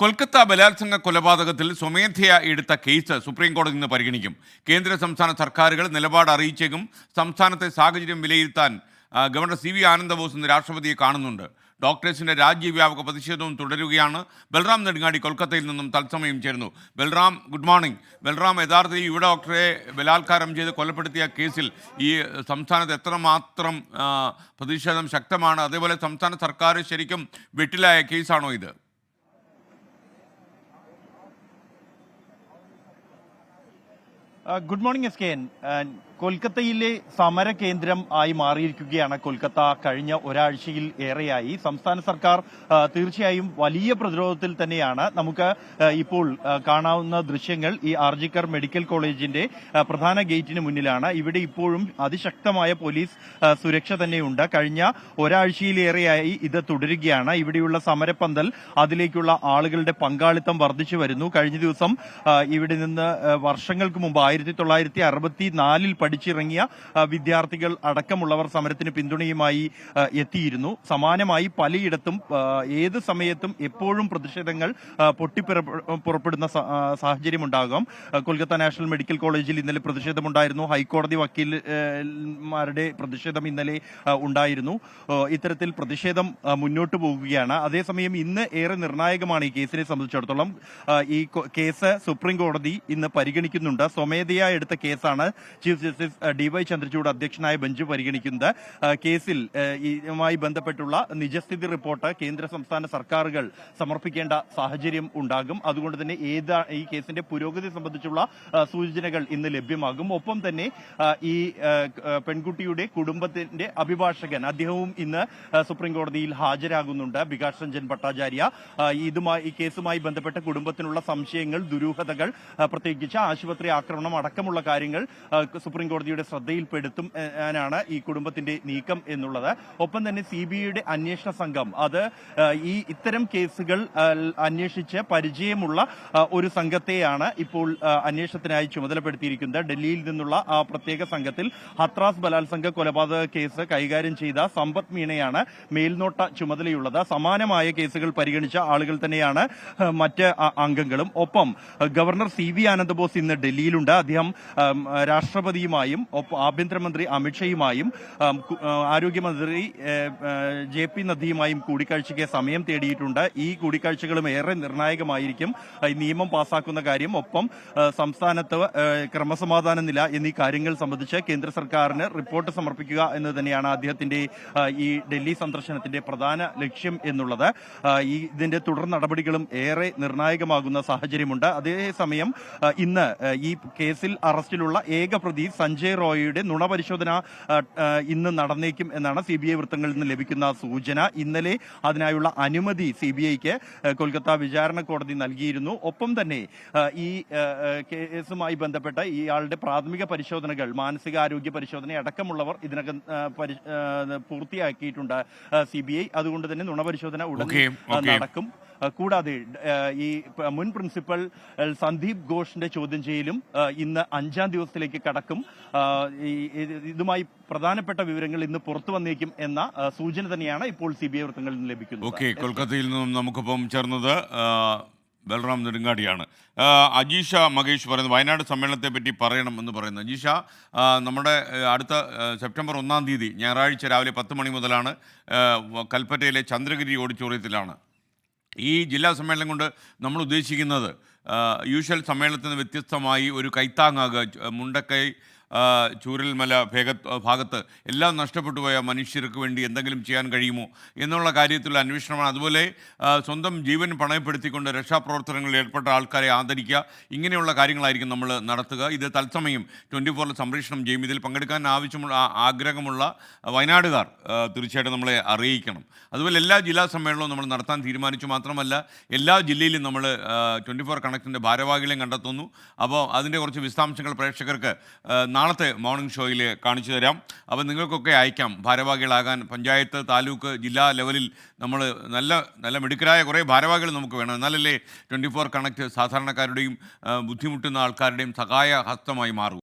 കൊൽക്കത്ത ബലാത്സംഗ കൊലപാതകത്തിൽ സ്വമേധയ എടുത്ത കേസ് സുപ്രീം കോടതി ഇന്ന് പരിഗണിക്കും. കേന്ദ്ര സംസ്ഥാന സർക്കാരുകൾ നിലപാട് അറിയിച്ചേക്കും. സംസ്ഥാനത്തെ സാഹചര്യം വിലയിരുത്താൻ ഗവർണർ സി വി ആനന്ദബോസ് ഇന്ന് രാഷ്ട്രപതിയെ കാണുന്നുണ്ട്. ഡോക്ടേഴ്സിന്റെ രാജ്യവ്യാപക പ്രതിഷേധവും തുടരുകയാണ്. ബൽറാം നെടുങ്ങാടി കൊൽക്കത്തയിൽ നിന്നും തത്സമയം ചേരുന്നു. Balram good morning. ബൽറാം യഥാർത്ഥത്തിൽ യുവ ഡോക്ടറെ ബലാത്കാരം ചെയ്ത് കൊലപ്പെടുത്തിയ കേസിൽ ഈ സംസ്ഥാനത്ത് എത്രമാത്രം പ്രതിഷേധം ശക്തമാണ്. അതേപോലെ സംസ്ഥാന സർക്കാർ ശരിക്കും വെട്ടിലായ കേസാണോ ഇത്? ആ, good morning S K N ആ, കൊൽക്കത്തയിലെ സമര കേന്ദ്രം ആയി മാറിയിരിക്കുകയാണ് കൊൽക്കത്ത. കഴിഞ്ഞ ഒരാഴ്ചയിൽ ഏറെയായി. സംസ്ഥാന സർക്കാർ തീർച്ചയായും വലിയ പ്രതിരോധത്തിൽ തന്നെയാണ്. നമുക്ക് ഇപ്പോൾ കാണാവുന്ന ദൃശ്യങ്ങൾ ഈ ആർജിക്കർ മെഡിക്കൽ കോളേജിന്റെ പ്രധാന ഗേറ്റിന് മുന്നിലാണ്. ഇവിടെ ഇപ്പോഴും അതിശക്തമായ പോലീസ് സുരക്ഷ തന്നെയുണ്ട്. കഴിഞ്ഞ ഒരാഴ്ചയിലേറെയായി ഇത് തുടരുകയാണ്. ഇവിടെയുള്ള സമരപ്പന്തൽ അതിലേക്കുള്ള ആളുകളുടെ പങ്കാളിത്തം വർദ്ധിച്ചു വരുന്നു. കഴിഞ്ഞ ദിവസം ഇവിടെ നിന്ന് വർഷങ്ങൾക്ക് മുമ്പ് ആയിരത്തി തൊള്ളായിരത്തി അറുപത്തി നാലിൽ പഠിച്ചിറങ്ങിയ വിദ്യാർത്ഥികൾ അടക്കമുള്ളവർ സമരത്തിന് പിന്തുണയുമായി എത്തിയിരുന്നു. സമാനമായി പലയിടത്തും ഏത് സമയത്തും എപ്പോഴും പ്രതിഷേധങ്ങൾ പൊട്ടിപ്പിറ പുറപ്പെടുന്ന സാഹചര്യമുണ്ടാകാം. കൊൽക്കത്ത നാഷണൽ മെഡിക്കൽ കോളേജിൽ ഇന്നലെ പ്രതിഷേധമുണ്ടായിരുന്നു. ഹൈക്കോടതി വക്കീൽമാരുടെ പ്രതിഷേധം ഇന്നലെ ഉണ്ടായിരുന്നു. ഇത്തരത്തിൽ പ്രതിഷേധം മുന്നോട്ട് പോകുകയാണ് അതേസമയം ഇന്ന് ഏറെ നിർണായകമാണ് ഈ കേസിനെ സംബന്ധിച്ചിടത്തോളം. ഈ കേസ് സുപ്രീം കോടതി ഇന്ന് പരിഗണിക്കുന്നുണ്ട്. സ്വമേധയാ എടുത്ത കേസാണ് ചീഫ് ജസ്റ്റിസ് ആ, ഡി വൈ ചന്ദ്രചൂഡ് അധ്യക്ഷനായ ബെഞ്ച് പരിഗണിക്കുന്നത്. കേസിൽ ഇതുമായി ബന്ധപ്പെട്ടുള്ള നിജസ്ഥിതി റിപ്പോർട്ട് കേന്ദ്ര സംസ്ഥാന സർക്കാരുകൾ സമർപ്പിക്കേണ്ട സാഹചര്യം ഉണ്ടാകും. അതുകൊണ്ട് തന്നെ ഏത് ഈ കേസിന്റെ പുരോഗതി സംബന്ധിച്ചുള്ള സൂചനകൾ ഇന്ന് ലഭ്യമാകും. ഒപ്പം തന്നെ ഈ പെൺകുട്ടിയുടെ കുടുംബത്തിന്റെ അഭിഭാഷകൻ അദ്ദേഹവും ഇന്ന് സുപ്രീം കോടതിയിൽ ഹാജരാകുന്നുണ്ട്. വികാസ് രഞ്ജൻ ഭട്ടാചാര്യ. ഇതുമായി ഈ കേസുമായി ബന്ധപ്പെട്ട കുടുംബത്തിനുള്ള സംശയങ്ങൾ ദുരൂഹതകൾ പ്രത്യേകിച്ച് ആശുപത്രി ആക്രമണം അടക്കമുള്ള കാര്യങ്ങൾ ആ, സുപ്രീം കോടതിയുടെ ശ്രദ്ധയിൽപ്പെടുത്തും ആണ് ഈ കുടുംബത്തിന്റെ നീക്കം എന്നുള്ളത്. ഒപ്പം തന്നെ സി ബി ഐയുടെ അന്വേഷണ സംഘം അത് ഈ ഇത്തരം കേസുകൾ അന്വേഷിച്ച് പരിചയമുള്ള ഒരു സംഘത്തെയാണ് ഇപ്പോൾ അന്വേഷണത്തിനായി ചുമതലപ്പെടുത്തിയിരിക്കുന്നത്. ഡൽഹിയിൽ നിന്നുള്ള ആ പ്രത്യേക സംഘത്തിൽ ഹത്രാസ് ബലാത്സംഗ കൊലപാതക കേസ് കൈകാര്യം ചെയ്ത സമ്പത്ത് മീണയാണ് മേൽനോട്ട ചുമതലയുള്ളത്. സമാനമായ കേസുകൾ പരിഗണിച്ച ആളുകൾ തന്നെയാണ് മറ്റ് അംഗങ്ങളും. ഒപ്പം ഗവർണർ സി വി ആനന്ദബോസ് ഇന്ന് ഡൽഹിയിലുണ്ട്. അദ്ദേഹം ആം, രാഷ്ട്രപതിയുമായും ഒപ്പം ആഭ്യന്തരമന്ത്രി അമിത്ഷയുമായും ആരോഗ്യമന്ത്രി ജെ പി നദ്ദയുമായും കൂടിക്കാഴ്ചയ്ക്ക് സമയം തേടിയിട്ടുണ്ട്. ഈ കൂടിക്കാഴ്ചകളും ഏറെ നിർണായകമായിരിക്കും. നിയമം പാസാക്കുന്ന കാര്യം ഒപ്പം സംസ്ഥാനത്ത് ക്രമസമാധാന നില എന്നീ കാര്യങ്ങൾ സംബന്ധിച്ച് കേന്ദ്ര സർക്കാരിന് റിപ്പോർട്ട് സമർപ്പിക്കുക എന്ന് തന്നെയാണ് അദ്ദേഹത്തിന്റെ ഈ ഡൽഹി സന്ദർശനത്തിന്റെ പ്രധാന ലക്ഷ്യം എന്നുള്ളത്. ഇതിന്റെ തുടർ നടപടികളും ഏറെ നിർണായകമാകുന്ന സാഹചര്യമുണ്ട്. അതേസമയം ഇന്ന് ഈ കേസിൽ അറസ്റ്റിലുള്ള ഏക പ്രതി സഞ്ജയ് റോയിയുടെ നുണ പരിശോധന ഇന്ന് നടന്നേക്കും എന്നാണ് സി ബി ഐ വൃത്തങ്ങളിൽ നിന്ന് ലഭിക്കുന്ന സൂചന. ഇന്നലെ അതിനായുള്ള അനുമതി സി ബി ഐക്ക് കൊൽക്കത്ത വിചാരണ കോടതി നൽകിയിരുന്നു. ഒപ്പം തന്നെ ഈ കേസുമായി ബന്ധപ്പെട്ട ഇയാളുടെ പ്രാഥമിക പരിശോധനകൾ മാനസികാരോഗ്യ പരിശോധന അടക്കമുള്ളവർ ഇതിനകം പൂർത്തിയാക്കിയിട്ടുണ്ട് സി ബി ഐ. അതുകൊണ്ട് തന്നെ നുണപരിശോധന ഉടനെ നടക്കും. കൂടാതെ ഈ മുൻ പ്രിൻസിപ്പൽ സന്ദീപ് ഘോഷിന്റെ ചോദ്യം ചെയ്യലും ഇന്ന് അഞ്ചാം ദിവസത്തിലേക്ക് കടക്കും. ഇതുമായി പ്രധാനപ്പെട്ട വിവരങ്ങൾ ഇന്ന് പുറത്തു വന്നേക്കും എന്ന സൂചന തന്നെയാണ് ഇപ്പോൾ സി ബി ഐ വൃത്തങ്ങളിൽ നിന്ന് ലഭിക്കുന്നത്. ഓക്കെ കൊൽക്കത്തയിൽ നിന്നും നമുക്കിപ്പം ചേർന്നത് ബൽറാം നെടുങ്ങാടിയാണ് അജീഷ മകേഷ് പറയുന്നത് വയനാട് സമ്മേളനത്തെ പറ്റി പറയണം എന്ന് പറയുന്നു. അജീഷ നമ്മുടെ അടുത്ത സെപ്റ്റംബർ ഒന്നാം തീയതി ഞായറാഴ്ച രാവിലെ പത്ത് മണി മുതലാണ് കൽപ്പറ്റയിലെ ചന്ദ്രഗിരി ഓഡിറ്റോറിയത്തിലാണ് ഈ ജില്ലാ സമ്മേളനം കൊണ്ട് നമ്മൾ ഉദ്ദേശിക്കുന്നത് യൂഷ്വൽ സമ്മേളനത്തിൽ നിന്ന് വ്യത്യസ്തമായി ഒരു കൈത്താങ്ങാകുക മുണ്ടക്കൈ ചൂരൽമല ഭേഗ ഭാഗത്ത് എല്ലാം നഷ്ടപ്പെട്ടു പോയ മനുഷ്യർക്ക് വേണ്ടി എന്തെങ്കിലും ചെയ്യാൻ കഴിയുമോ എന്നുള്ള കാര്യത്തിലുള്ള അന്വേഷണമാണ്. അതുപോലെ സ്വന്തം ജീവൻ പണയപ്പെടുത്തിക്കൊണ്ട് രക്ഷാപ്രവർത്തനങ്ങളിൽ ഏർപ്പെട്ട ആൾക്കാരെ ആദരിക്കുക ഇങ്ങനെയുള്ള കാര്യങ്ങളായിരിക്കും നമ്മൾ നടത്തുക. ഇത് തത്സമയം ട്വന്റി ഫോറിൽ സംപ്രേഷണം ചെയ്യും. ഇതിൽ പങ്കെടുക്കാൻ ആവശ്യമുള്ള ആഗ്രഹമുള്ള വയനാടുകാർ തീർച്ചയായിട്ടും നമ്മളെ അറിയിക്കണം. അതുപോലെ എല്ലാ ജില്ലാ സമ്മേളനവും നമ്മൾ നടത്താൻ തീരുമാനിച്ചു. മാത്രമല്ല എല്ലാ ജില്ലയിലും നമ്മൾ ട്വന്റി ഫോർ കണക്റ്റിന്റെ ഭാരവാഹികളെയും കണ്ടെത്തുന്നു. അപ്പോൾ അതിന്റെ കുറച്ച് വിശദാംശങ്ങൾ പ്രേക്ഷകർക്ക് നാളത്തെ മോർണിംഗ് ഷോയിൽ കാണിച്ചു തരാം. അപ്പോൾ നിങ്ങൾക്കൊക്കെ അയക്കാം. ഭാരവാഹികളാകാൻ പഞ്ചായത്ത് താലൂക്ക് ജില്ലാ ലെവലിൽ നമ്മൾ നല്ല നല്ല മിടുക്കരായ കുറേ ഭാരവാഹികൾ നമുക്ക് വേണം. എന്നാലല്ലേ ട്വന്റി ഫോർ കണക്റ്റ് സാധാരണക്കാരുടെയും ബുദ്ധിമുട്ടുന്ന ആൾക്കാരുടെയും സഹായ ഹസ്തമായി മാറും.